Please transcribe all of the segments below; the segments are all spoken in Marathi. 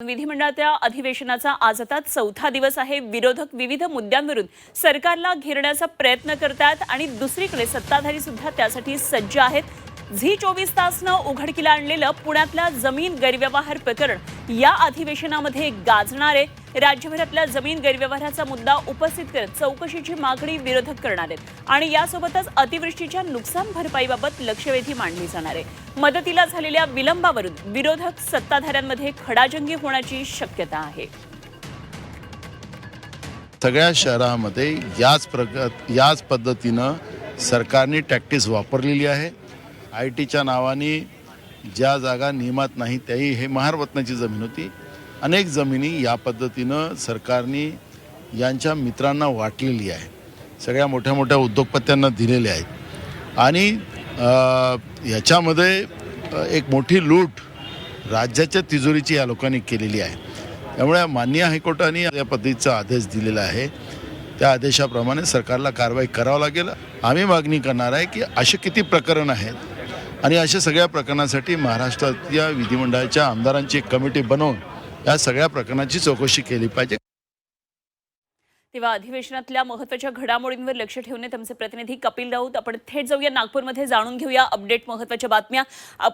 विधिमंडळाच्या अधिवेशनाचा आज आता चौथा दिवस आहे. विरोधक विविध मुद्द्यांवरून सरकारला घेरण्याचा प्रयत्न करतात आणि दुसरीकडे सत्ताधारी सुद्धा त्यासाठी सज्ज आहेत. झी चोवीस तासनं उघडकीला आणलेलं पुण्यातल्या जमीन गैरव्यवहार प्रकरण या अधिवेशनामध्ये गाजणारे राज्यभरातल्या जमीन गैरव्यवहाराचा मुद्दा उपस्थित करत चौकशीची मागणी विरोधक करणार आहेत. आणि यासोबतच अतिवृष्टीच्या नुकसान भरपाईबाबत लक्षवेधी मांडली जाणार आहे. मदतीला झालेल्या विलंबावरून विरोधक सत्ताधाऱ्यांमध्ये खडाजंगी होण्याची शक्यता आहे. सगळ्या शहरामध्ये याच प्रग याच पद्धतीनं सरकारने टॅक्टिस वापरलेली आहे. आय टीच्या नावाने ज्या जागा नियमात नाही त्याही हे महारत्नाची जमीन होती. अनेक जमिनी या पद्धतीनं सरकारने यांच्या मित्रांना वाटलेली आहे. सगळ्या मोठ्या मोठ्या उद्योगपत्यांना दिलेल्या आहेत. आणि याच्यामध्ये एक मोठी लूट राज्याच्या तिजोरीची या लोकांनी केलेली आहे. त्यामुळे माननीय हायकोर्टाने या पद्धतीचा आदेश दिलेला आहे. त्या आदेशाप्रमाणे सरकारला कारवाई करावं लागेल. आम्ही मागणी करणार आहे की असे किती प्रकरण आहेत आणि अशा सगळ्या प्रकरणासाठी महाराष्ट्रातल्या विधिमंडळाच्या आमदारांची एक कमिटी बनवून या सगळ्या प्रकरणाची चौकशी केली पाहिजे. तेव्हा अधिवेशनातल्या महत्त्वाच्या घडामोडींवर लक्ष ठेवून आहेत आमचे प्रतिनिधी कपिल राऊत. आपण थेट जाऊया नागपूरमध्ये जाणून घेऊया अपडेट महत्त्वाच्या बातम्या.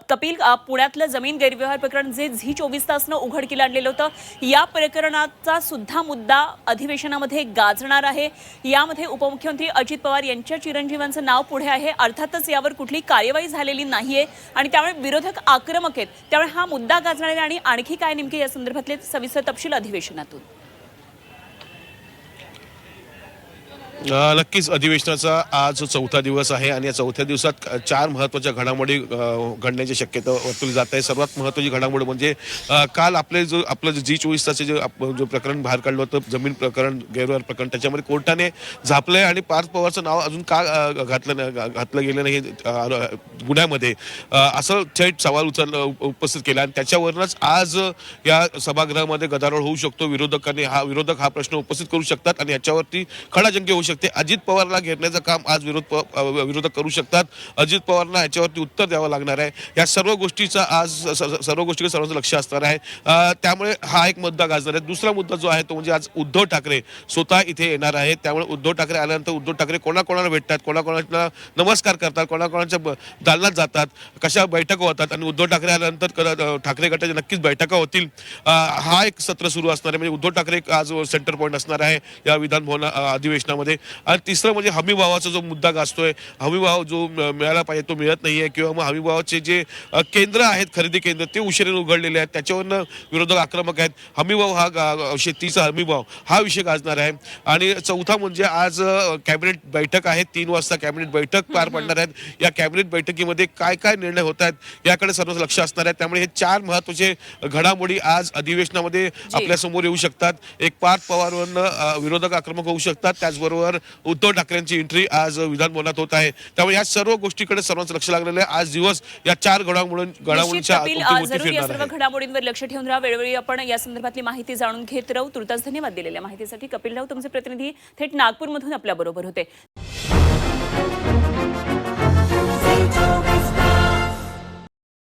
कपिल पुण्यातलं जमीन गैरव्यवहार प्रकरण जे झी चोवीस तासनं उघडकीला आणलेलं होतं या प्रकरणाचा सुद्धा मुद्दा अधिवेशनामध्ये गाजणार आहे. यामध्ये उपमुख्यमंत्री अजित पवार यांच्या चिरंजीवांचं नाव पुढे आहे. अर्थातच यावर कुठली कार्यवाही झालेली नाहीये. आणि त्यामुळे विरोधक आक्रमक आहेत. त्यामुळे हा मुद्दा गाजणार आहे आणि आणखी काय नेमके या संदर्भातले सविस्तर तपशील अधिवेशनातून. नक्कीच अधिवेशनाचा आज चौथा दिवस आहे आणि या चौथ्या दिवसात चार महत्त्वाच्या घडामोडी घडण्याची शक्यता वर्तवली जात आहे. सर्वात महत्वाची घडामोड म्हणजे काल आपले जो आपलं जे जी चोवीस तासचे जे आप- जो प्रकरण बाहेर काढलं होतं जमीन प्रकरण गैरव्यवहार प्रकरण त्याच्यामध्ये कोर्टाने झापलं आहे आणि पार्थ पवारचं नाव अजून का घातलं घातलं गेलं नाही गुन्ह्यामध्ये. असं थेट सवाल उचल उपस्थित केला आणि त्याच्यावरूनच आज या सभागृहामध्ये गदारोळ होऊ शकतो. विरोधकांनी हा विरोधक हा प्रश्न उपस्थित करू शकतात आणि याच्यावरती खडाजंगी होऊ शकतो अजित पवारला घेरण्याचं काम आज विरोध प- विरोधक करू शकतात. अजित पवारला याच्यावरती उत्तर द्यावं लागणार आहे. या सर्व गोष्टीचा आज स- सर्व गोष्टीकडे सर्वांचं लक्ष असणार आहे. त्यामुळे हा एक मुद्दा गाजणार आहे. दुसरा मुद्दा जो आहे तो म्हणजे आज उद्धव ठाकरे स्वतः इथे येणार आहेत. त्यामुळे उद्धव ठाकरे आल्यानंतर उद्धव ठाकरे कोणाकोणाला भेटतात? कोणाकोणाला नमस्कार करतात? कोणाकोणाच्या दालनात जातात? कशा बैठका होतात? आणि उद्धव ठाकरे आल्यानंतर ठाकरे गटाच्या नक्कीच बैठका होतील. हा एक सत्र सुरू असणार आहे. म्हणजे उद्धव ठाकरे आज सेंटर पॉईंट असणार आहे या विधान भवन अधिवेशनामध्ये. आणि तिसरं म्हणजे हमी भावाचा जो मुद्दा गाजतोय हमी भाव जो मिळाला पाहिजे तो मिळत नाहीये किंवा मग हमी भावाचे जे केंद्र आहेत खरेदी केंद्र ते उशिराने उघडलेले आहेत. त्याच्यावरनं विरोधक आक्रमक आहेत. हमी भाव हा गा- शेतीचा हमी भाव हा विषय गाजणार आहे. आणि चौथा म्हणजे आज कॅबिनेट बैठक आहे. तीन वाजता कॅबिनेट बैठक पार पडणार आहेत. या कॅबिनेट बैठकीमध्ये काय काय निर्णय होत आहेत याकडे सर्व लक्ष असणार आहे. त्यामुळे हे चार महत्त्वाचे घडामोडी आज अधिवेशनामध्ये आपल्यासमोर येऊ शकतात. एक पार्थ पवारवरनं विरोधक आक्रमक होऊ शकतात. त्याचबरोबर उद्धव ठाकरेंची एंट्री आज विधान भवनात होत आहे. त्यामुळे या सर्व गोष्टीकडे सर्वांचं लक्ष लागलेलं आहे. आज दिवस या चार घडामोडी घडामोडींच्या घडामोडींवर लक्ष ठेवून राहा. वेळोवेळी आपण या संदर्भातली माहिती जाणून घेत राहू. तुर्तास धन्यवाद दिलेल्या माहितीसाठी. कपिल राव तुमचे प्रतिनिधी थेट नागपूरमधून आपल्या बरोबर होते.